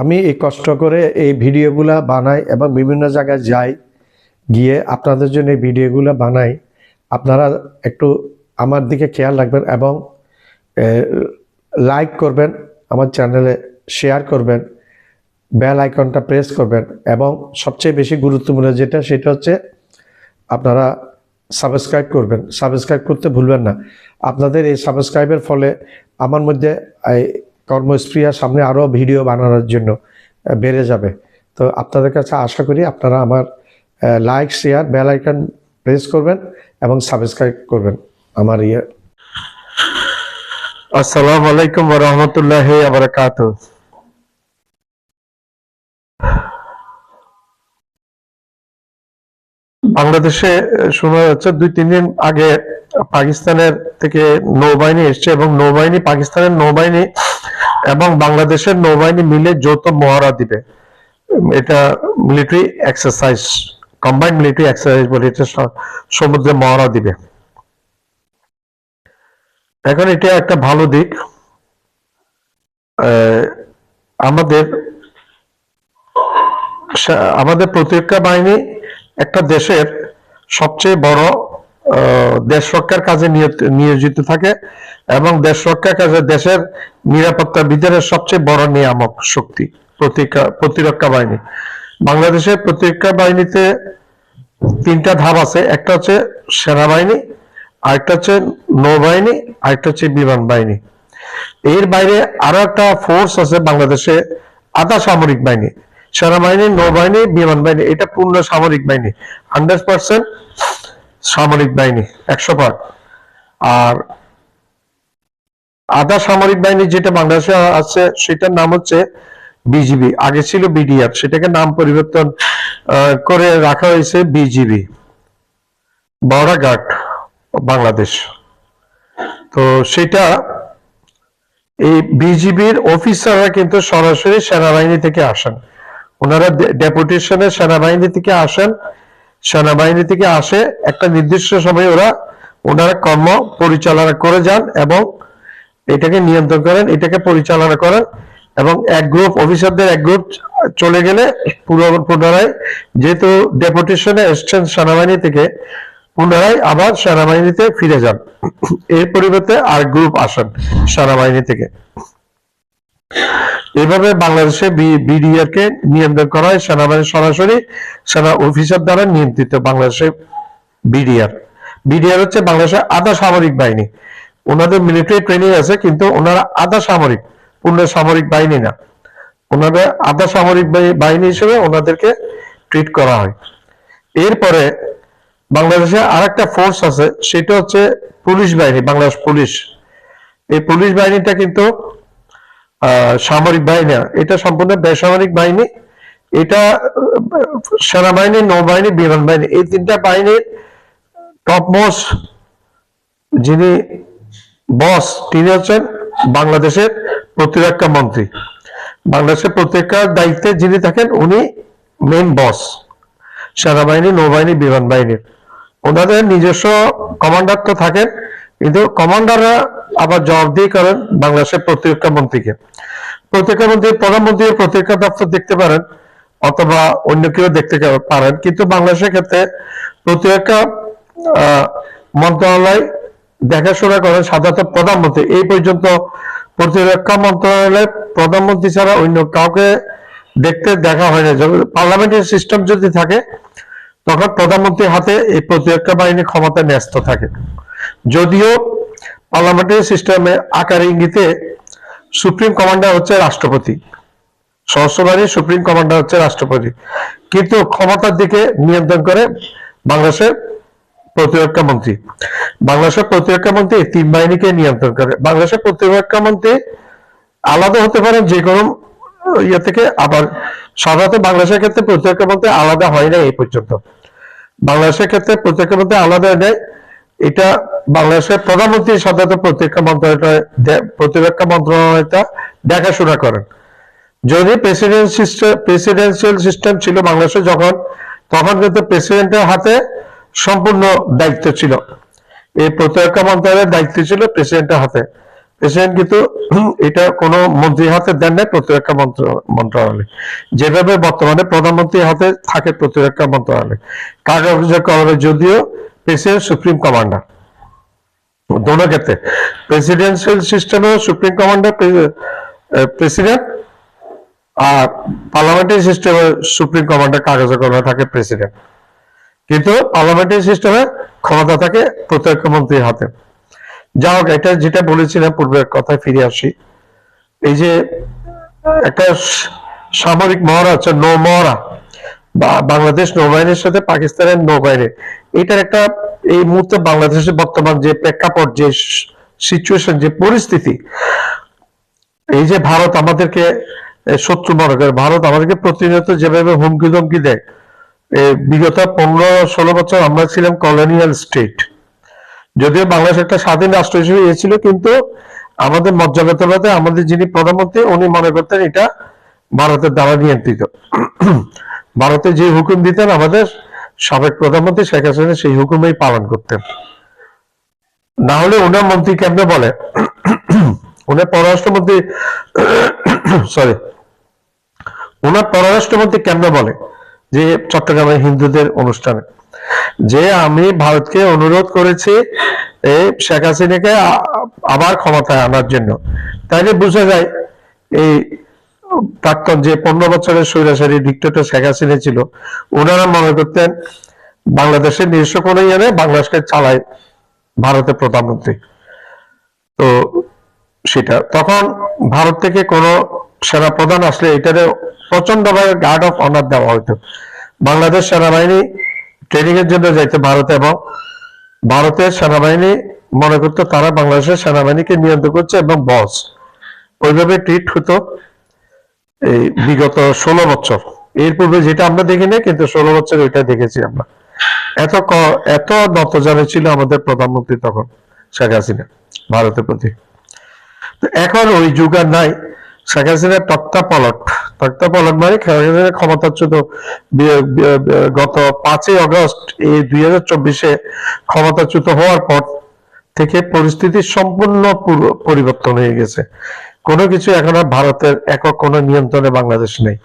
আমি এই কষ্ট করে এই ভিডিওগুলা বানাই এবং বিভিন্ন জায়গায় যাই, গিয়ে আপনাদের জন্য এই ভিডিওগুলো বানাই। আপনারা একটু আমার দিকে খেয়াল রাখবেন এবং লাইক করবেন, আমার চ্যানেলে শেয়ার করবেন বেল আইকনটা প্রেস করবেন এবং সবচেয়ে বেশি গুরুত্বপূর্ণ যেটা, সেটা হচ্ছে আপনারা সাবস্ক্রাইব করবেন। সাবস্ক্রাইব করতে ভুলবেন না। আপনাদের এই সাবস্ক্রাইবের ফলে আমার মধ্যে কর্মস্প্রিয়া সামনে আরও ভিডিও বানানোর জন্য বেড়ে যাবে। তো আপনাদের কাছে আশা করি আপনারা আমার like share bell icon press করবেন এবং সাবস্ক্রাইব করবেন আমার ইয়ে। আসসালামু আলাইকুম রহমতুল্লাহ বারাকাতুহু। বাংলাদেশে শোনা যাচ্ছে দুই, তিন দিন আগে পাকিস্তানের থেকে নৌবাহিনী এসছে এবং নৌবাহিনী, পাকিস্তানের নৌবাহিনী এবং বাংলাদেশের নৌবাহিনী মিলে যৌথ মহড়া দিবে। এটা military exercise combined military exercise বলে এটা সমুদ্রে মহড়া দিবে। এখন এটা একটা ভালো দিক। আমাদের আমাদের প্রতিরক্ষা বাহিনী একটা দেশের সবচেয়ে বড় দেশ রক্ষার কাজে নিয়োজিত থাকে এবং দেশ রক্ষার কাজে দেশের নিরাপত্তা বিধানের সবচেয়ে বড় নিয়ামক শক্তি প্রতিরক্ষা প্রতিরক্ষা বাহিনী। বাংলাদেশের প্রতিরক্ষা বাহিনীতে তিনটা ধাপ আছে। একটা হচ্ছে সেনাবাহিনী, আরেকটা হচ্ছে নৌবাহিনী, আরেকটা হচ্ছে বিমান বাহিনী। এর বাইরে আরও একটা ফোর্স আছে বাংলাদেশে, আধা সামরিক বাহিনী। সেনাবাহিনী, নৌবাহিনী, বিমান বাহিনী, এটা পূর্ণ সামরিক বাহিনী। হান্ড্রেড পার্সেন্ট সামরিক বাহিনী, একশো ভাগ আর আধা সামরিক বাহিনী যেটা বাংলাদেশে আছে, সেটার নাম হচ্ছে বিজিবি। আগে ছিল বিডিআর, সেটাকে নাম পরিবর্তন করে রাখা হয়েছে বিজিবি। গার্ড বাংলাদেশ। তো সেটা এই বিজিবির অফিসাররা কিন্তু সরাসরি সেনাবাহিনী থেকে আসেন। ওনারা ডেপুটেশনে সেনাবাহিনী থেকে আসেন সেনাবাহিনী থেকে আসে একটা নির্দিষ্ট সময় ওরা ওনারা কর্ম পরিচালনা করে যান এবং এটাকে নিয়ন্ত্রণ করেন, এটাকে পরিচালনা করেন এবং এক গ্রুপ অফিসারদের এক গ্রুপ চলে গেলে পুনরায় যেহেতু ডেপুটেশনে এসছেন সেনাবাহিনী থেকে, পুনরায় আবার সেনাবাহিনীতে ফিরে যান। এর পরিবর্তে আর গ্রুপ আসেন সেনাবাহিনী থেকে। এভাবে বাংলাদেশে বিডিআর কে নিয়ন্ত্রণ করা হয়। সেনাবাহিনী সরাসরি সেনা অফিসার দ্বারা নিয়ন্ত্রিত বাংলাদেশে বিডিআর। বিডিআর হচ্ছে বাংলাদেশের আধা সামরিক বাহিনী। ওনাদের মিলিটারি ট্রেনিং আছে, কিন্তু ওনারা আধা সামরিক, পূর্ণ সামরিক বাহিনী না। ওনাদের আধা সামরিক বাহিনী হিসেবে ওনাদেরকে ট্রিট করা হয়। এরপরে বাংলাদেশে আরেকটা ফোর্স আছে, সেটা হচ্ছে পুলিশ বাহিনী, বাংলাদেশ পুলিশ। এই পুলিশ বাহিনীটা কিন্তু সামরিক বাহিনী। এটা সম্পূর্ণ বেসামরিক বাহিনী। এটা, সেনাবাহিনী, নৌবাহিনী, বিমান বাহিনী। এই তিনটা বাহিনীর টপ মোস্ট যিনি বস তিনি হচ্ছেন বাংলাদেশের প্রতিরক্ষা মন্ত্রী। বাংলাদেশের প্রতিরক্ষার দায়িত্বে যিনি থাকেন, উনি মেন বস সেনাবাহিনী, নৌবাহিনী, বিমান বাহিনীর। ওনাদের নিজস্ব কমান্ডার তো থাকেন, কিন্তু কমান্ডাররা আবার জবাবদিহি করেন বাংলাদেশের প্রতিরক্ষা মন্ত্রীকে। প্রতিরক্ষা মন্ত্রী, প্রধানমন্ত্রী প্রতিরক্ষা দপ্তর দেখতে পারেন অথবা অন্য কেউ দেখতে পারেন। কিন্তু বাংলাদেশের ক্ষেত্রে প্রতিরক্ষা মন্ত্রণালয় দেখাশোনা করেন সাধারণত প্রধানমন্ত্রী। এই পর্যন্ত প্রতিরক্ষা মন্ত্রণালয়ের প্রধানমন্ত্রী ছাড়া অন্য কাউকে দেখতে দেখা হয় না পার্লামেন্টের সিস্টেম যদি থাকে, তখন প্রধানমন্ত্রীর হাতে এই প্রতিরক্ষা বাহিনীর ক্ষমতা ন্যস্ত থাকে। যদিও পার্লামেন্টারি সিস্টেমে আকার ইঙ্গিতে সুপ্রিম কমান্ডার হচ্ছে রাষ্ট্রপতি। সশস্ত্র সুপ্রিম কমান্ডার হচ্ছে রাষ্ট্রপতি। কিন্তু ক্ষমতার দিকে নিয়ন্ত্রণ করে বাংলাদেশের প্রতিরক্ষা মন্ত্রী। বাংলাদেশের প্রতিরক্ষা মন্ত্রী তিন বাহিনীকে নিয়ন্ত্রণ করে। বাংলাদেশের প্রতিরক্ষা মন্ত্রী আলাদা হতে পারেন যে কোনো ইয়ে থেকে, আবার সাধারণত বাংলাদেশের ক্ষেত্রে প্রতিরক্ষা মন্ত্রী আলাদা হয় না এই পর্যন্ত। বাংলাদেশের ক্ষেত্রে প্রতিরক্ষা মন্ত্রী আলাদা নেয় এটা বাংলাদেশের প্রধানমন্ত্রী সাধারণত প্রতিরক্ষা মন্ত্রণালয় প্রতিরক্ষা মন্ত্রণালয়টা দেখাশোনা করেন। যদি প্রেসিডেন্ট সিস্টেম প্রেসিডেন্সিয়াল সিস্টেম ছিল বাংলাদেশে যখন, তখন কিন্তু প্রেসিডেন্টের হাতে সম্পূর্ণ দায়িত্ব ছিল। এই প্রতিরক্ষা মন্ত্রণালয়ের দায়িত্ব ছিল প্রেসিডেন্টের হাতে। প্রেসিডেন্ট কিন্তু এটা কোনো মন্ত্রীর হাতে দেন নাই প্রতিরক্ষা মন্ত্রণালয়। যেভাবে বর্তমানে প্রধানমন্ত্রীর হাতে থাকে প্রতিরক্ষা মন্ত্রণালয়। কাগজে কলমে যদিও প্রেসিডেন্ট সুপ্রিম কমান্ডার দোনো ক্ষেত্রে প্রেসিডেন্সিয়াল সিস্টেমে সুপ্রিম কমান্ডার প্রেসিডেন্ট আর পার্লামেন্টারি সিস্টেমে সুপ্রিম কমান্ডার কাগজে কলমে থাকে প্রেসিডেন্ট কিন্তু পার্লামেন্টারি সিস্টেমে ক্ষমতা থাকে প্রতিরক্ষা মন্ত্রীর হাতে। যা হোক, এটা যেটা বলেছিলাম পূর্বের কথায় ফিরে আসি। এই যে একটা সামরিক মহড়া হচ্ছে নৌ মহড়া। বাংলাদেশ নৌবাহিনীর সাথে পাকিস্তানের নৌবাহিনী। এটার একটা এই মুহূর্তে বাংলাদেশের বর্তমান যে প্রেক্ষাপট, যে সিচুয়েশন যে পরিস্থিতি, এই যে ভারত আমাদেরকে শত্রু মনে করে, ভারত আমাদেরকে প্রতিনিয়ত যেভাবে হুমকি ধমকি দেয় বিগত পনেরো ষোলো বছর আমরা ছিলাম কলোনিয়াল স্টেট যদিও বাংলাদেশ একটা স্বাধীন রাষ্ট্র হিসেবে এসেছিল কিন্তু আমাদের মর্যাদাতে আমাদের যিনি প্রধানমন্ত্রী, উনি মনে করতেন এটা ভারতের দ্বারা নিয়ন্ত্রিত। ভারতে যে হুকুম দিতেন আমাদের, সাবেক প্রধানমন্ত্রী শেখ হাসিনা সেই হুকুমেই পালন করতেন। না হলে ওনার মন্ত্রী কেমনে বলে? ওনার পররাষ্ট্রমন্ত্রী সরি ওনার পররাষ্ট্রমন্ত্রী কেমনে বলে? যে চট্টগ্রামে হিন্দুদের অনুষ্ঠানে। যে আমি ভারতকে অনুরোধ করেছি শেখ হাসিনাকে আবার ক্ষমতায় আনার জন্য। তাইলে বোঝা যায়, এই প্রাক্তন যে পনেরো বছরের স্বৈরাচারী ডিক্টেটর শেখ হাসিনা ছিল, ওনারা মনে করতেন বাংলাদেশের নিজস্ব কোনো ইয়ে বাংলাদেশকে চালায় ভারতের প্রধানমন্ত্রী। তো সেটা। তখন ভারত থেকে কোনো সেনা প্রধান আসলে এটারে প্রচন্ডভাবে গার্ড অফ অনার দেওয়া হতো। বাংলাদেশ সেনাবাহিনী ট্রেনিং এর জন্য যাইতো ভারতে এবং ভারতের সেনাবাহিনী মনে করতো তারা বাংলাদেশের সেনাবাহিনীকে নিয়ন্ত্রণ করছে এবং বস ওইভাবে ট্রিট হতো। এই বিগত ষোলো বছর। এর পূর্বে যেটা আমরা দেখি না কিন্তু ষোলো বছর ওইটা দেখেছি আমরা। এত এত নতজানে ছিল আমাদের প্রধানমন্ত্রী তখন, শেখ হাসিনা, ভারতের প্রতি। এখন ওই যুগ আর নাই। শেখ হাসিনার তক্তা পলট তক্তা পলট মানে ক্ষমতাচ্যুত গত পাঁচই আগস্ট এই দুই হাজার চব্বিশে ক্ষমতাচ্যুত হওয়ার পর থেকে পরিস্থিতি সম্পূর্ণ পুরো- পরিবর্তন হয়ে গেছে। কোনো কিছু এখন আর ভারতের একক কোনো নিয়ন্ত্রণে বাংলাদেশ নেই।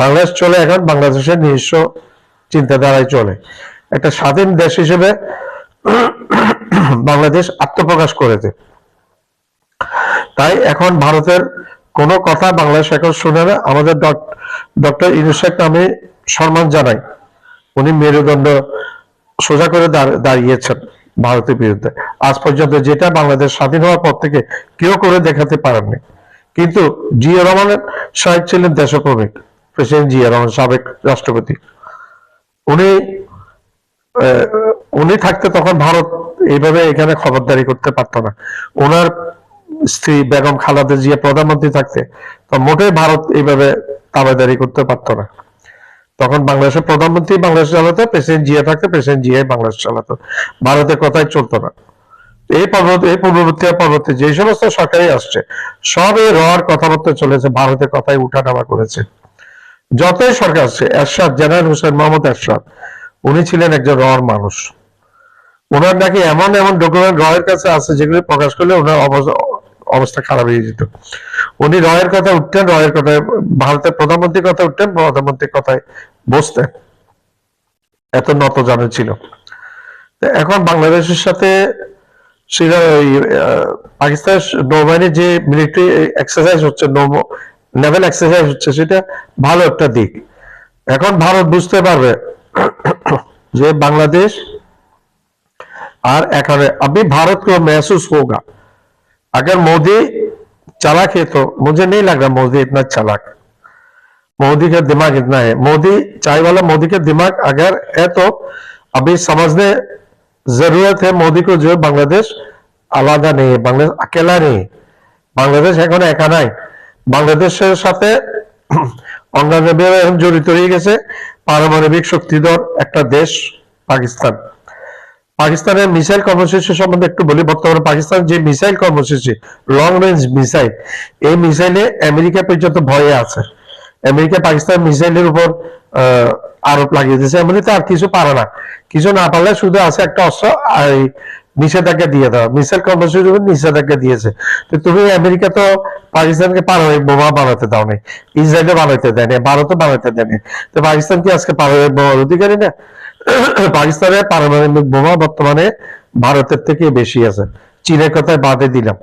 বাংলাদেশ চলে এখন বাংলাদেশের নিজস্ব চিন্তাধারায় চলে। একটা স্বাধীন দেশ হিসেবে বাংলাদেশ আত্মপ্রকাশ করেছে। তাই এখন ভারতের কোনো কথা বাংলাদেশ এখন শুনে না। আমাদের ডক্টর ইনুসাককে আমি সম্মান জানাই। উনি মেরুদণ্ড সোজা করে দাঁড়িয়েছেন ভারতের বিরুদ্ধে। আজ পর্যন্ত যেটা বাংলাদেশ স্বাধীন হওয়ার পর থেকে কেউ করে দেখাতে পারেননি। কিন্তু জিয়া রহমানের সাহেব ছিলেন দেশপ্রেমিক, প্রেসিডেন্ট জিয়া রহমান, সাবেক রাষ্ট্রপতি। উনি উনি থাকতে তখন ভারত এইভাবে এখানে খবরদারি করতে পারতো না। ওনার স্ত্রী বেগম খালেদা জিয়া প্রধানমন্ত্রী থাকতে, তো মোটেই ভারত এইভাবে তাবেদারি করতে পারতো না। তখন বাংলাদেশের প্রধানমন্ত্রী বাংলাদেশ চালাতো, প্রেসিডেন্ট জিয়া থাকতে, প্রেসিডেন্ট জিয়াই বাংলাদেশ চালাতো। ভারতের কথাই চলতো না। এই পর্বত, এই পূর্ববর্তী আর পরবর্তী যে সমস্ত সরকারই আসছে, সব রওয়ার কথাবার্তা চলেছে, ভারতের কথাই উঠানামা করেছে। যতই সরকার আসছে, এরশাদ, জেনারেল হোসেন মোহাম্মদ এরশাদ, উনি ছিলেন একজন রওয়ার মানুষ। ওনার নাকি এমন এমন ডকুমেন্ট রয়ের কাছে আছে যেগুলো প্রকাশ করলে ওনার অবস্থা খারাপ হয়ে যেত। উনি রয়ের কথা উঠতেন, রয়ের কথায়, ভারতের প্রধানমন্ত্রীর কথা উঠতেন, প্রধানমন্ত্রীর কথায় বসতেন। এত নত জানে ছিল। এখন বাংলাদেশের সাথে সেটা ওই আহ, পাকিস্তান নৌবাহিনীর যে মিলিটারি এক্সারসাইজ হচ্ছে নেভেল এক্সারসাইজ হচ্ছে সেটা ভালো একটা দিক এখন ভারত বুঝতে পারবে যে बांग्लादेश और एकाने अभी भारत को महसूस होगा अगर मोदी चालाक है तो मुझे नहीं लग रहा मोदी इतना चालाक मोदी का दिमाग इतना है मोदी चाय वाला मोदी का दिमाग अगर है तो अभी समझने जरूरत है मोदी को जो है बांग्लादेश আলাদা নেই বাংলাদেশ अकेला নেই বাংলাদেশ এখন একা নাই বাংলাদেশের সাথে অঙ্গাঙ্গভাবে এখন জড়িত হয়ে গেছে পারমাণবিক শক্তিধর একটা দেশ পাকিস্তান পাকিস্তানের মিসাইল কর্মসূচি সম্বন্ধে একটু বলি বর্তমানে পাকিস্তান যে মিসাইল কর্মসূচি লং রেঞ্জ মিসাইল এই মিসাইলে আমেরিকা পর্যন্ত ভয়ে আছে আমেরিকা, পাকিস্তান, মিসাইলের উপর আরোপ লাগিয়ে দিয়েছে। এমনিতে আর কিছু পারে না। কিছু না পারলে শুধু আছে একটা অস্ত্র, আর নিষেধাজ্ঞা দিয়ে দেওয়া। মিসাইল কর্মসূচির উপর নিষেধাজ্ঞা দিয়েছে। তো তুমি আমেরিকা তো পাকিস্তানকে পারমাণবিক বোমা বানাতে দাও নাই ইসরায়েলে বানাতে দেয় না ভারতও বানাতে দেয় না তো পাকিস্তান কি আজকে পারমাণবিক বোমার অধিকারী না? পাকিস্তানের পারমাণবিক বোমা বর্তমানে ভারতের থেকে বেশি আছে। চীনের কথায় বাদে দিলাম।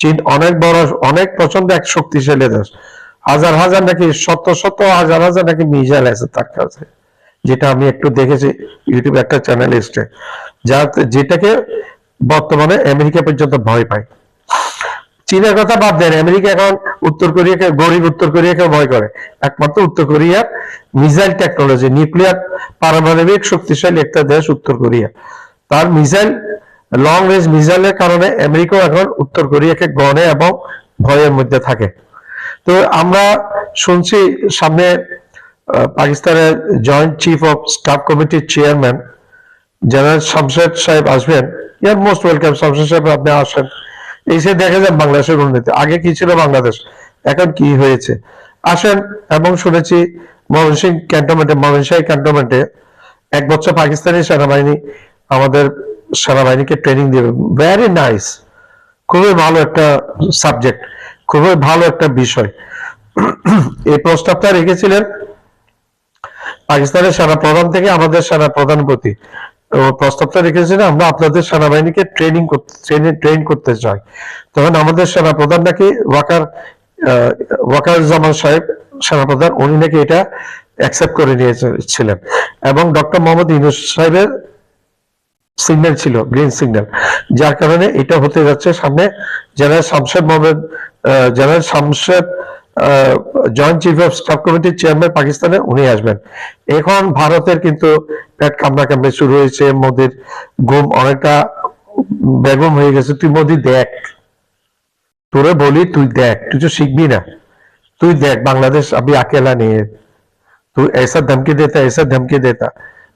চীন অনেক বড়, অনেক প্রচণ্ড এক শক্তিশালী দেশ। হাজার হাজার নাকি শত শত হাজার হাজার নাকি মিসাইল আছে তার কাছে। যেটা আমি একটু দেখেছি, ইউটিউব একটা চ্যানেল এসছে। যা যেটাকে বর্তমানে আমেরিকা পর্যন্ত ভয় পায়। চীনের কথা বাদ দেন, আমেরিকা এখন উত্তর কোরিয়াকে, গরিব উত্তর কোরিয়াকে ভয় করে। একমাত্র উত্তর কোরিয়ার মিসাইল টেকনোলজি নিউক্লিয়ার পারমাণবিক শক্তিশালী একটা দেশ উত্তর কোরিয়া। তার মিসাইল লং রেঞ্জ মিসাইলের কারণে আমেরিকাও এখন উত্তর কোরিয়াকে গণে এবং ভয়ের মধ্যে থাকে। তো আমরা শুনছি সামনে পাকিস্তানের জয়েন্ট চিফ অফ স্টাফ কমিটির চেয়ারম্যান, জেনারেল শামশেদ সাহেব আসবেন। ইয়ার মোস্ট ওয়েলকাম শামশেদ সাহেব, আপনি আসেন। এসে দেখা যান বাংলাদেশের উন্নতি। আগে কি ছিল বাংলাদেশ? এখন কি হয়েছে? আসেন এবং শুনেছি ময়মনসিং ক্যান্টনমেন্টে, ময়মনসিংহ ক্যান্টনমেন্টে এক বছর পাকিস্তানি সেনাবাহিনী আমাদের সেনাবাহিনীকে ট্রেনিং দেবে। ভেরি নাইস খুবই ভালো একটা সাবজেক্ট খুবই ভালো একটা বিষয়। এই প্রস্তাবটা রেখেছিলেন পাকিস্তানের সেনা প্রধান থেকে আমাদের সেনা প্রধান প্রতি প্রস্তাবটা রেখেছিলেন আমরা আপনাদের সেনাবাহিনীকে ট্রেনিং ট্রেনিং করতে চাই। তখন আমাদের সেনা প্রধান নাকি ওয়াকার আহ, ওয়াকারুজ্জামান সাহেব সেনাপ্রধান উনি নাকি এটা অ্যাকসেপ্ট করে নিয়েছিলেন। এবং ডক্টর মোহাম্মদ ইউনুস সাহেবের সিগন্যাল ছিল গ্রিন সিগন্যাল যার কারণে এটা হতে যাচ্ছে সামনে general Shamshed Mohammad general Shamshad joint chief of staff কমিটির চেয়ারম্যান পাকিস্তানে উনি আসবেন এখন ভারতের কিন্তু পেট কামড়া কামড়ে শুরু হয়েছে মোদির ঘুম অনেকটা বেগম হয়ে গেছে তুই মোদি দেখ তোরে বলি তুই দেখ তুই তো শিখবি না তুই দেখ बांग्लादेश अभी अकेला नहीं है तू ऐसा धमकी देता ऐसा धमकी देता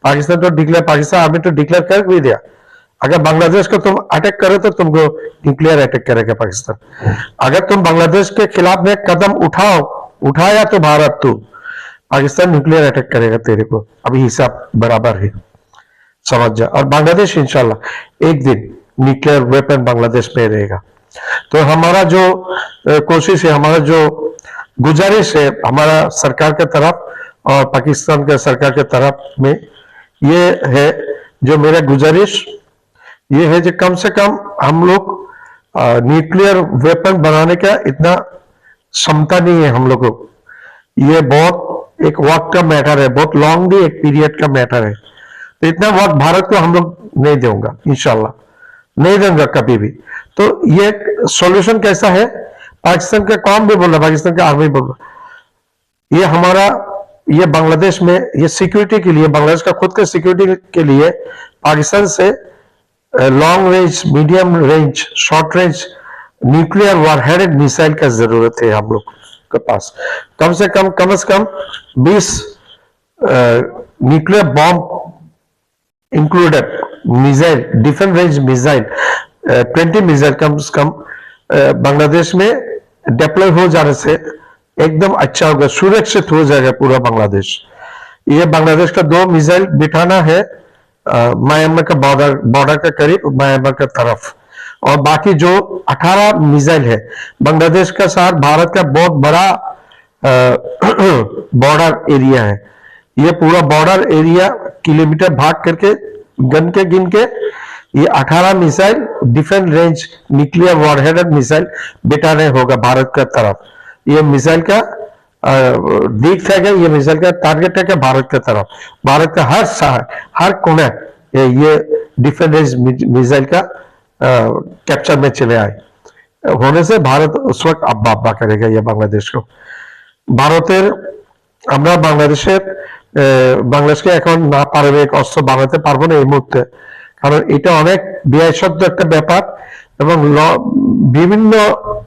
पाकिस्तान तो डिक्लेयर पाकिस्तान आर्मी तो डिक्लेयर कर भी दिया अगर बांग्लादेश को तुम अटैक करे तो तुमको न्यूक्लियर अटैक करेगा पाकिस्तान। अगर तुम बांग्लादेश के खिलाफ में कदम उठाओ, उठाया तो भारत तू। पाकिस्तान न्यूक्लियर अटैक करेगा तेरे को। अभी हिसाब बराबर है। समझ जा। और बांग्लादेश इंशाल्लाह एक दिन न्यूक्लियर वेपन बांग्लादेश में रहेगा। तो हमारा जो कोशिश है, हमारा जो गुजारिश है, हमारा सरकार के तरफ़ और पाकिस्तान के सरकार के तरफ़ में ये है जो मेरा गुजारिश ये है जो कम से कम हम लोग न्यूक्लियर वेपन बनाने का इतना क्षमता नहीं है हम लोग को। ये बहुत एक वक्त का मैटर है, बहुत लॉन्ग भी एक पीरियड का मैटर है। तो इतना वक्त भारत को हम लोग नहीं दूँगा इनशाला नहीं दूँगा कभी भी। तो ये सॉल्यूशन कैसा है? पाकिस्तान का कौन भी बोल रहा है, पाकिस्तान का आर्मी बोल रहा ये हमारा, ये बांग्लादेश में, ये सिक्योरिटी के लिए, बांग्लादेश का खुद का सिक्योरिटी के लिए पाकिस्तान से long range medium range short range nuclear warheaded missile का ज़रूरत है हम लोग के पास। कम से कम कम से कम 20 nuclear bomb included missile defence range missile twenty missile कम से कम बांग्लादेश में डिप्लॉय हो जाने से एकदम अच्छा होगा, सुरक्षित हो जाएगा पूरा बांग्लादेश। ये बांग्लादेश का दो मिसाइल बिठाना है। म्यांमार का बॉर्डर बॉर्डर के करीब म्यांमार का तरफ़। और बाकी जो 18 मिसाइल है, बांग्लादेश का साथ भारत का बहुत बड़ा बॉर्डर एरिया है। ये पूरा बॉर्डर एरिया किलोमीटर भाग करके, गन के, गिन के, ये 18 missile different range nuclear warhead missile बिठाने होगा भारत का तरफ़। ये मिसाइल का दिख है ये मिसाइल का टारगेट है भारत के तरफ भारत का हर शहर हर कोने ये, ये डिफरेंट रेंज मिसाइल का कैप्चर में चले आए होने से भारत उस वक्त अब्बा अब्बा करेगा ये बांग्लादेश को ভারতের আমরা বাংলাদেশের আহ, বাংলাদেশকে এখন না পারমাণবিক অস্ত্র বানাতে পারবো না এই মুহূর্তে কারণ এটা অনেক ব্যয়সাধ্য একটা ব্যাপার এবং ল- বিভিন্ন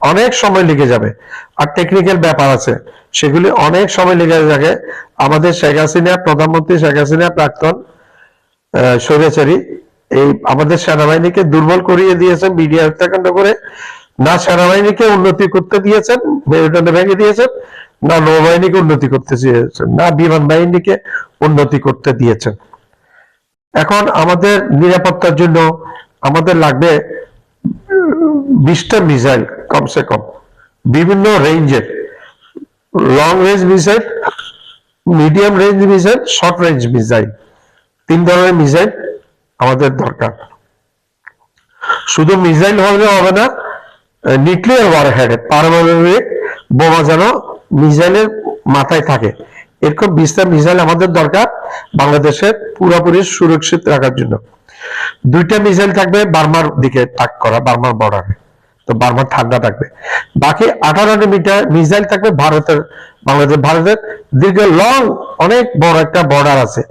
অনেক সময় লেগে যাবে আর টেকনিক্যাল ব্যাপার আছে সেগুলি অনেক সময় লেগে থাকে। আমাদের শেখ হাসিনা, প্রধানমন্ত্রী শেখ হাসিনা প্রাক্তন স্বৈরাচারী, এই আমাদের সেনাবাহিনীকে দুর্বল করিয়ে দিয়েছেন, মিডিয়া হত্যাকাণ্ড করে। না সেনাবাহিনীকে উন্নতি করতে দিয়েছেন, মেরুদণ্ড ভেঙে দিয়েছেন, না নৌবাহিনীকে উন্নতি করতে দিয়েছেন, না বিমান বাহিনীকে উন্নতি করতে দিয়েছেন। এখন আমাদের নিরাপত্তার জন্য আমাদের লাগবে বিশটা মিসাইল কমসে কম, বিভিন্ন রেঞ্জের long range missile medium range missile short range missile তিন ধরনের মিসাইল আমাদের দরকার। শুধু মিসাইল হলে হবে না নিউক্লিয়ার ওয়ারহেড পারমাণবিক বোমা যেন মিসাইলের মাথায় থাকে। এরকম বিশটা মিসাইল আমাদের দরকার বাংলাদেশের পুরোপুরি সুরক্ষিত রাখার জন্য। দুইটা মিসাইল থাকবে বার্মার দিকে তাক করা, বার্মার বর্ডারে তো বার্মার ঠান্ডা থাকবে। বাকি আঠারোটি মিটার মিসাইল থাকবে ভারতের বাংলাদেশ ভারতের। দীর্ঘ লং, অনেক বড় একটা বর্ডার আছে।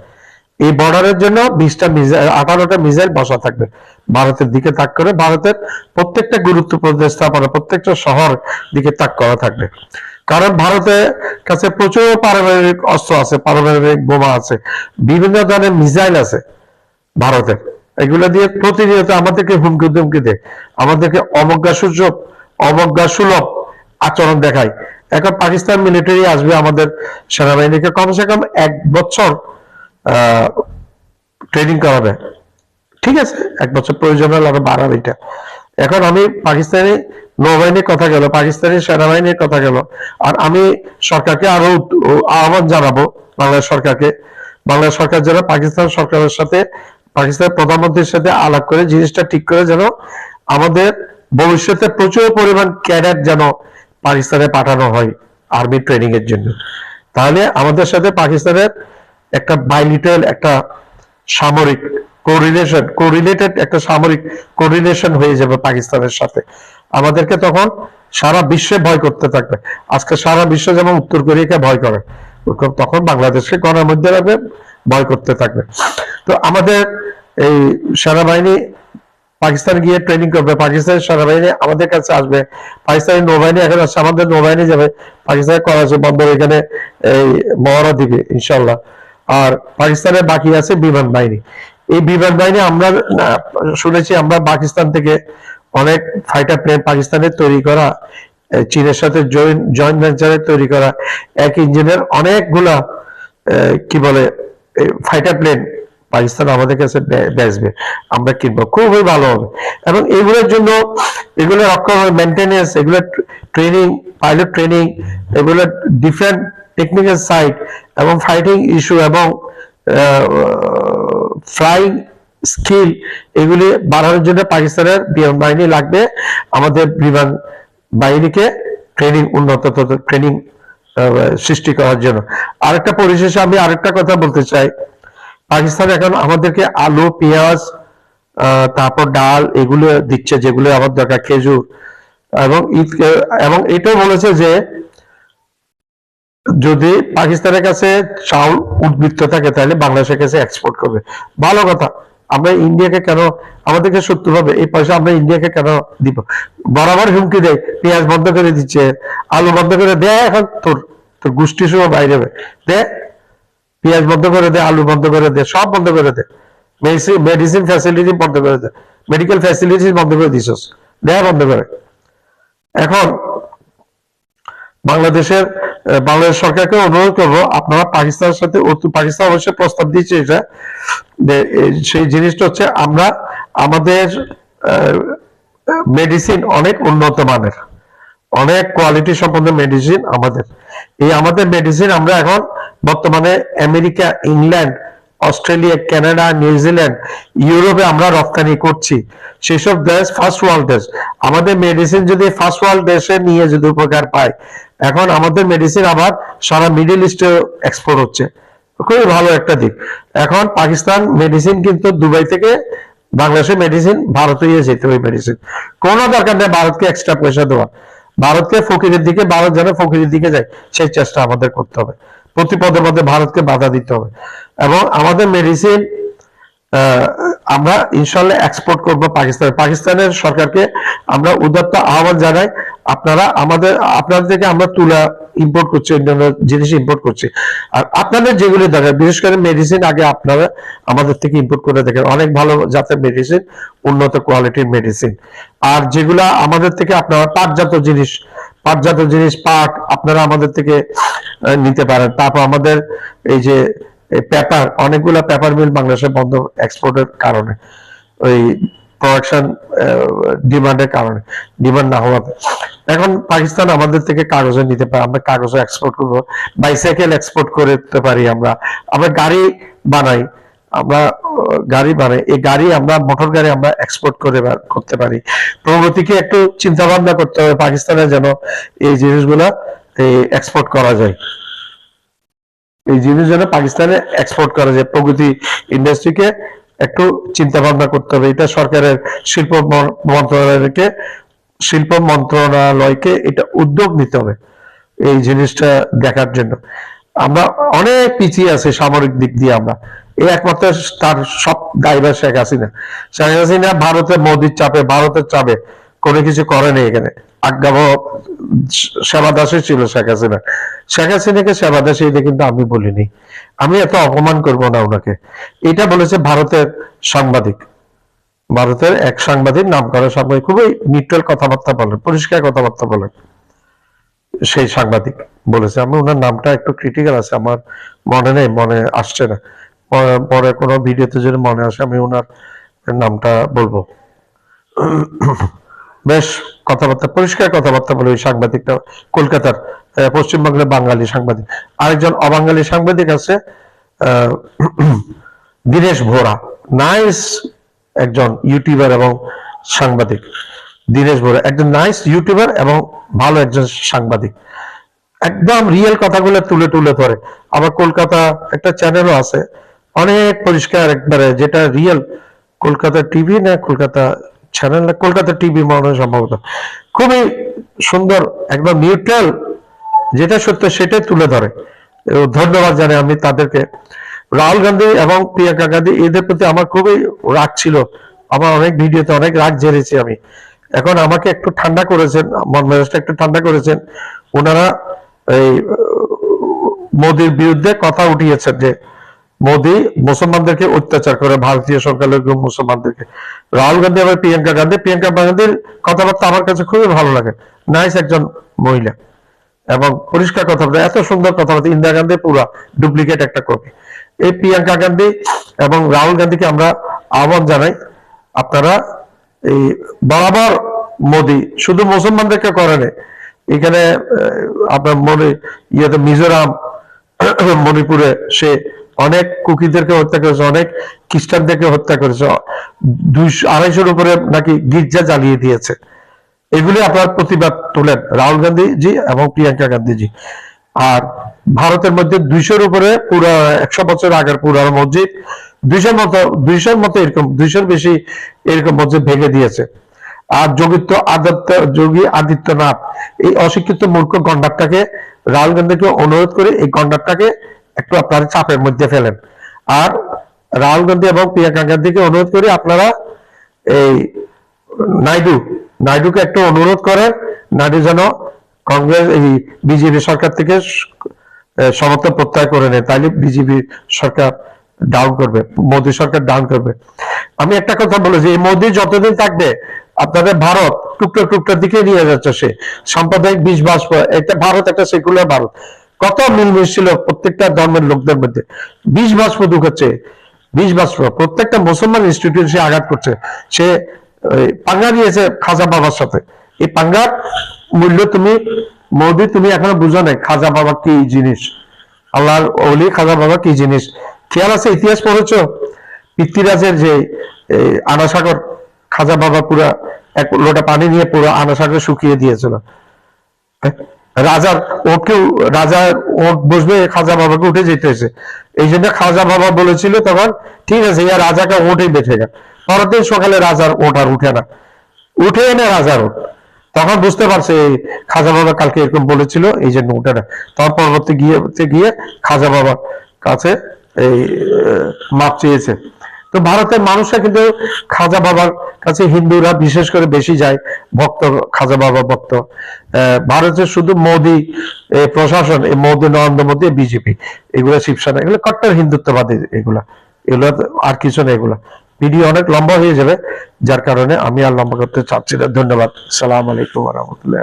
এই বর্ডারের জন্য বিশটা মিসাইল, আঠারোটা মিসাইল বসা থাকবে। ভারতের দিকে তাক করে ভারতের প্রত্যেকটা গুরুত্বপূর্ণ স্থাপনা, প্রত্যেকটা শহর দিকে তাক করা থাকবে। কারণ ভারতের কাছে প্রচুর পারমাণবিক অস্ত্র আছে, পারমাণবিক বোমা আছে, বিভিন্ন ধরনের মিসাইল আছে ভারতের এগুলো দিয়ে প্রতিনিয়ত আমাদেরকে হুমকি দুমকি দেয়। আমাদেরকে অবজ্ঞা সূচক অবজ্ঞা সুলভ আচরণ দেখায়। এখন পাকিস্তান মিলিটারি আসবে আমাদের সেনাবাহিনীকে। কমসে কম এক বছর ট্রেনিং করাবে। ঠিক আছে, এক বছর প্রয়োজন হলে আরও বাড়াবে এটা। এখন আমি পাকিস্তানি নৌবাহিনীর কথা গেল, পাকিস্তানি সেনাবাহিনীর কথা গেল। আর আমি সরকারকে আরও আহ্বান জানাব, বাংলাদেশ সরকারকে। বাংলাদেশ সরকার যেন পাকিস্তান সরকারের সাথে পাকিস্তান প্রধানমন্ত্রীর সাথে আলাপ করে জিনিসটা ঠিক করে যেন আমাদের ভবিষ্যতে প্রচুর পরিমাণ ক্যাডেট যেন পাকিস্তানে পাঠানো হয় আর্মি ট্রেনিং এর জন্য। তাহলে আমাদের সাথে পাকিস্তানের একটা বাইলিটাল একটা সামরিক কোরিলেশন কোরিলেটেড একটা সামরিক কোরিলেশন হয়ে যাবে পাকিস্তানের সাথে। আমাদেরকে তখন সারা বিশ্বে ভয় করতে থাকবে। আজকে সারা বিশ্ব যেমন উত্তর কোরিয়াকে ভয় করে তখন বাংলাদেশকে গণের মধ্যে রাখবে ভয় করতে থাকবে। তো আমাদের এই সেনাবাহিনী পাকিস্তান গিয়ে ট্রেনিং করবে, পাকিস্তানের সেনাবাহিনী আমাদের কাছে আসবে, পাকিস্তানের নৌবাহিনী এখন আসছে, আমাদের নৌবাহিনী যাবে, পাকিস্তানের করাচি বন্দর এখানে এই মহড়া দিবে ইনশাল্লাহ আর পাকিস্তানের বাকি আছে বিমান বাহিনী। এই বিমান বাহিনী আমরা, শুনেছি আমরা পাকিস্তান থেকে অনেক ফাইটার প্লেন পাকিস্তানের তৈরি করা চীনের সাথে জয়েন্ট ভেঞ্চারে তৈরি করা, এক ইঞ্জিনের অনেকগুলা কি বলে ফাইটার প্লেন পাকিস্তান আমাদের কাছে বেচবে। আমরা কিনবো। খুবই ভালো হবে। এবং এগুলোর জন্য এগুলো রক্ষণ মেনটেনেন্স এগুলো ট্রেনিং পাইলট ট্রেনিং এগুলো ডিফারেন্ট টেকনিক্যাল সাইট এবং ফাইটিং ইস্যু এবং ফ্লাইং স্কিল এগুলি বাড়ানোর জন্য পাকিস্তানের বিমান বাহিনী লাগবে। আমাদের বিমান বাহিনীকে ট্রেনিং উন্নত ট্রেনিং সৃষ্টি করার জন্য। আরেকটা পরিশেষে আমি আরেকটা কথা বলতে চাই। পাকিস্তান এখন আমাদেরকে আলু, পেঁয়াজ তারপর ডাল এগুলো দিচ্ছে, যেগুলো আমার দরকার, খেজুর। এবং ঈদ, এবং এটাও বলেছে যে যদি পাকিস্তানের কাছে চাউল উদ্বৃত্ত থাকে, তাহলে বাংলাদেশের কাছে এক্সপোর্ট করবে। ভালো কথা, আমরা ইন্ডিয়াকে কেন, আমাদেরকে শত্রু হবে, এই পয়সা আমরা ইন্ডিয়াকে কেন দিব? বরাবর হুমকি দেয়, পেঁয়াজ বন্ধ করে দিচ্ছে, আলু বন্ধ করে দেয়, এখন তোর তোর গোষ্ঠী সহ বাইরে হবে। দে পেঁয়াজ বন্ধ করে দে, আলু বন্ধ করে দে, সব বন্ধ করে দে। মেডিসিন ফ্যাসিলিটি বন্ধ করে দে। মেডিকেল ফ্যাসিলিটি বন্ধ করে দিছস, দেয়া বন্ধ করে। এখন বাংলাদেশের বাংলাদেশ সরকারকে অনুরোধ করব, আপনারা পাকিস্তানের সাথে পাকিস্তান অবশ্যই প্রস্তাব দিয়েছে এটা সেই জিনিসটা হচ্ছে আমরা, আমাদের মেডিসিন অনেক উন্নত মানের। অনেক কোয়ালিটি সম্পন্ন মেডিসিন আমাদের। এই আমাদের মেডিসিন আমরা এখন বর্তমানে America, England, Australia, Canada, New Zealand, ইউরোপে আমরা রপ্তানি করছি। সেসব দেশ ফার্স্ট ওয়ার্ল্ড দেশ। আমাদের মেডিসিন যদি ফার্স্ট ওয়ার্ল্ড দেশে নিয়ে যদি উপকার পায়, এখন আমাদের মেডিসিন আবার সারা মিডল ইস্টে এক্সপোর্ট হচ্ছে। খুবই ভালো একটা দিক। এখন পাকিস্তান মেডিসিন কিন্তু দুবাই থেকে বাংলাদেশের মেডিসিন ভারতে যেতে হবে মেডিসিন কোনো দরকার নেই ভারতকে এক্সট্রা পয়সা দেওয়া ভারতকে ফকিরের দিকে, ভারত যেন ফকিরের দিকে যায়, সেই চেষ্টা আমাদের করতে হবে। প্রতি পদে পদে ভারতকে বাধা দিতে হবে। এবং আমাদের মেডিসিন আমরা ইনশাল্লাহ এক্সপোর্ট করব পাকিস্তান। পাকিস্তানের সরকারকে আমরা উদাত্ত আহ্বান জানাই, আপনারা আমাদের আপনাদের থেকে আমরা তুলা ইম্পোর্ট করছি, অন্যান্য জিনিস ইম্পোর্ট করছি। আর আপনাদের যেগুলি দরকার, বিশেষ করে মেডিসিন আগে আপনারা আমাদের থেকে ইম্পোর্ট করে দেখেন। অনেক ভালো জাতের মেডিসিন উন্নত কোয়ালিটির মেডিসিন আর যেগুলা আমাদের থেকে আপনারা পাটজাত জিনিস পাটজাত জিনিস, পাট আপনারা আমাদের থেকে নিতে পারেন। তারপর আমাদের এই যে পেপার অনেকগুলা পেপার মিল বাংলাদেশে বন্ধ এক্সপোর্টের কারণে, ওই প্রোডাকশন ডিমান্ডের কারণে ডিমান্ড না হওয়াতে। এখন পাকিস্তান আমাদের থেকে কাগজে নিতে পারে, আমরা কাগজও এক্সপোর্ট করব বাইসাইকেল এক্সপোর্ট করতে পারি আমরা। আমরা গাড়ি বানাই, আমরা, গাড়ি বানাই, এই গাড়ি আমরা মোটর গাড়ি আমরা এক্সপোর্ট করে করতে পারি। প্রগতিকে একটু চিন্তা ভাবনা করতে হবে পাকিস্তানে যেন এই জিনিসগুলা এক্সপোর্ট করা যায়। এই জিনিস যেন পাকিস্তানে এক্সপোর্ট করা যায় প্রগতি ইন্ডাস্ট্রিকে একটু চিন্তা ভাবনা করতে হবে। এটা সরকারের শিল্প মন্ত্রণালয়কে শিল্প মন্ত্রণালয়কে এটা উদ্যোগ নিতে হবে এই জিনিসটা দেখার জন্য। আমরা অনেক পিছিয়ে আছে সামরিক দিক দিয়ে আমরা। এই একমাত্র তার সব দায়ভার শেখ হাসিনা। শেখ হাসিনা ভারতের মোদির চাপে, ভারতের চাপে কোনো কিছু করেনি এখানে। আজ্ঞাবহ সেবা দাসে ছিল শেখ হাসিনা। শেখ হাসিনাকে সেবা দাসে এটা কিন্তু আমি বলিনি। আমি এত অপমান করব না ওনাকে। এটা বলেছে ভারতের সাংবাদিক। ভারতের এক সাংবাদিক নাম করা সাংবাদিক খুবই নিউট্রাল কথাবার্তা বলেন, পরিষ্কার কথাবার্তা বলেন। সেই সাংবাদিক বলেছে, আমি ওনার নামটা একটু ক্রিটিক্যাল আছে, আমার মনে নেই, মনে আসছে না। পরে কোনো ভিডিওতে যদি মনে আসে, আমি ওনার নামটা বলব। বেশ কথাবার্তা, পরিষ্কার কথাবার্তা বলে ওই সাংবাদিকটা কলকাতার পশ্চিমবঙ্গের বাঙালি সাংবাদিক। আরেকজন অবাঙালি সাংবাদিক আছে দীনেশ ভোরা। নাইস একজন ইউটিউবার এবং সাংবাদিক। দীনেশ ভোরা, একজন নাইস ইউটিউবার এবং ভালো একজন সাংবাদিক। একদম রিয়েল কথাগুলো তুলে তুলে ধরে। আবার কলকাতা একটা চ্যানেলও আছে, অনেক পরিষ্কার একবারে যেটা রিয়েল। কলকাতা টিভি না, কলকাতা চ্যানেল না, কলকাতা টিভি মনে সম্ভবত। খুবই সুন্দর একদম নিউট্রাল যেটা সত্য সেটাই তুলে ধরে। ধন্যবাদ জানাই আমি তাদেরকে। রাহুল গান্ধী এবং প্রিয়াঙ্কা গান্ধী, এদের প্রতি আমার খুবই রাগ ছিল। আমার অনেক ভিডিওতে অনেক রাগ ঝেড়েছি আমি। এখন আমাকে একটু ঠান্ডা করেছেন, মন মেজাজটা একটু ঠান্ডা করেছেন। ওনারা এই, মোদির বিরুদ্ধে কথা উঠিয়েছেন যে মোদি মুসলমানদেরকে অত্যাচার করে, ভারতীয় সংখ্যালঘু মুসলমানদেরকে। রাহুল গান্ধী আবার প্রিয়াঙ্কা গান্ধী। প্রিয়াঙ্কা গান্ধীর কথাবার্তা আমার কাছে খুবই ভালো লাগে। নাইস একজন মহিলা। এবং পরিষ্কার কথাবার্তা এত সুন্দর কথাবার্তা। ইন্দিরা গান্ধী পুরা ডুপ্লিকেট একটা কপি এই প্রিয়াঙ্কা গান্ধী এবং রাহুল গান্ধীকে আমরা আহ্বান জানাই, আপনারা এই বরাবর মোদি, শুধু মুসলমানদেরকে করেনি এখানে আপনার মনে ইয়েতে মিজোরাম, মণিপুরে সে অনেক কুকিদেরকে হত্যা করেছে, অনেক খ্রিস্টানদেরকে হত্যা করেছে, দুইশো, আড়াইশোর উপরে নাকি গির্জা জ্বালিয়ে দিয়েছে। এগুলি আপনার প্রতিবাদ তোলেন রাহুল গান্ধীজি এবং প্রিয়াঙ্কা গান্ধীজি। আর ভারতের মধ্যে দুইশোর উপরে পুরো, একশো বছর আগের পুরানো মসজিদ, দুইশোর মতো দুইশোর মতো এরকম, দুইশোর বেশি এরকম মসজিদ ভেঙে দিয়েছে। আর যোগিত্য আদিত্য, যোগী আদিত্যনাথ, এই অশিক্ষিত মূর্খ গন্ডারটাকে, রাহুল গান্ধীকে অনুরোধ করে এই গন্ডারটাকে একটু আপনারা চাপের মধ্যে ফেলেন। আর রাহুল গান্ধী এবং প্রিয়াঙ্কা গান্ধীকে অনুরোধ করি আপনারা এই নাইডু, নাইডুকে একটু অনুরোধ করেন, নাইডু যেন কংগ্রেস, এই বিজেপি সরকার থেকে সমর্থন প্রত্যাহার করে নেয়, তাইলে বিজেপি সরকার ডাউন করবে, মোদী সরকার ডাউন করবে। আমি একটা কথা বলে যে, এই মোদী যতদিন থাকবে, আপনাদের ভারত টুকরো টুকরোর দিকে নিয়ে যাচ্ছে সে। সাম্প্রদায়িক বাষ্প, এটা ভারত একটা সেকুলার ভারত। কত মিলমিশ ছিল প্রত্যেকটা ধর্মের লোকদের মধ্যে? বিষ বাষ্প ঢুকাচ্ছে বিষ বাষ্প প্রত্যেকটা মুসলমান ইনস্টিটিউট সে আঘাত করছে। সে পাঙ্গা নিয়েছে খাজা বাবার সাথে। এই পাঙ্গার মূল্য তুমি, মোদি তুমি এখনও বুঝো নাই খাজা বাবা কি জিনিস? আল্লাহর অলি খাজা বাবা কি জিনিস? খেয়াল আছে, ইতিহাস পড়েছো? পৃথ্বীরাজের যে আনাসাগর, খাজা বাবা পুরা এক লোটা পানি নিয়ে পুরো আনাসাগর শুকিয়ে দিয়েছিল। রাজার ওকেও রাজার ওট বসবে খাজা বাবাকে উঠে যেতে হয়েছে এই জন্য খাজা বাবা বলেছিল তখন, ঠিক আছে ইয়া রাজাকে বেঁচে গেল পরের সকালে রাজার ওট আর উঠে না। উঠে এনে রাজার ওট তখন বুঝতে পারছে খাজা বাবা কালকে এরকম বলেছিল, এই জন্য উঠে না। তখন পরবর্তী গিয়ে গিয়ে খাজা বাবা কাছে এই মাপ চেয়েছে। তো ভারতের মানুষরা কিন্তু খাজা বাবার কাছে হিন্দুরা বিশেষ করে বেশি যায়, ভক্ত, খাজা বাবা ভক্ত। ভারতের শুধু মোদি প্রশাসন এই মোদি, নরেন্দ্র মোদী বিজেপি। এগুলো শিবসেনা, এগুলো কট্টর হিন্দুত্ববাদী এগুলা। এগুলো আর কিছু না এগুলা। ভিডিও অনেক লম্বা হয়ে যাবে, যার কারণে আমি আর লম্বা করতে চাচ্ছি না। ধন্যবাদ। সালাম আলাইকুম রহমতুল্লাহ।